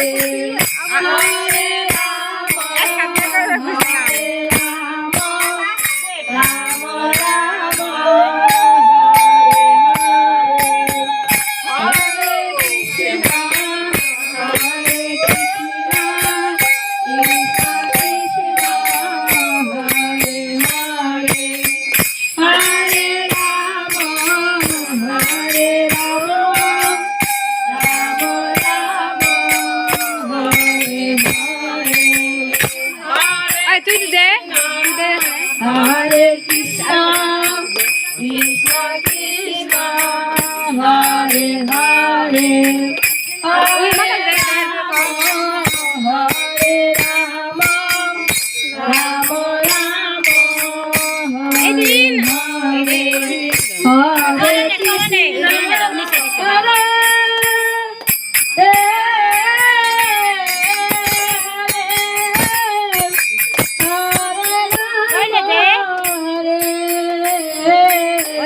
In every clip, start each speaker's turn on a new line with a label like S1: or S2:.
S1: Yay! তুই দে।
S2: হরে কৃষ্ণ কৃষ্ণ কৃষ্ণ হরে হরে। হরে
S1: মাথা দে,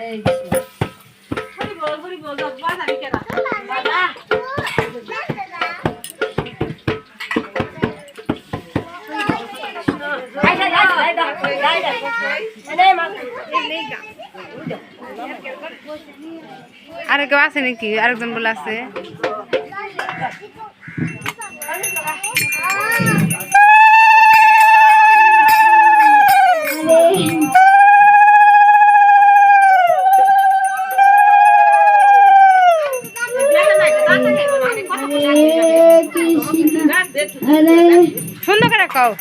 S2: হরে কৃষ্ণ
S1: আর কেউ আছে নাকি আরেকজন বলে আছে সুন্দর করে কও।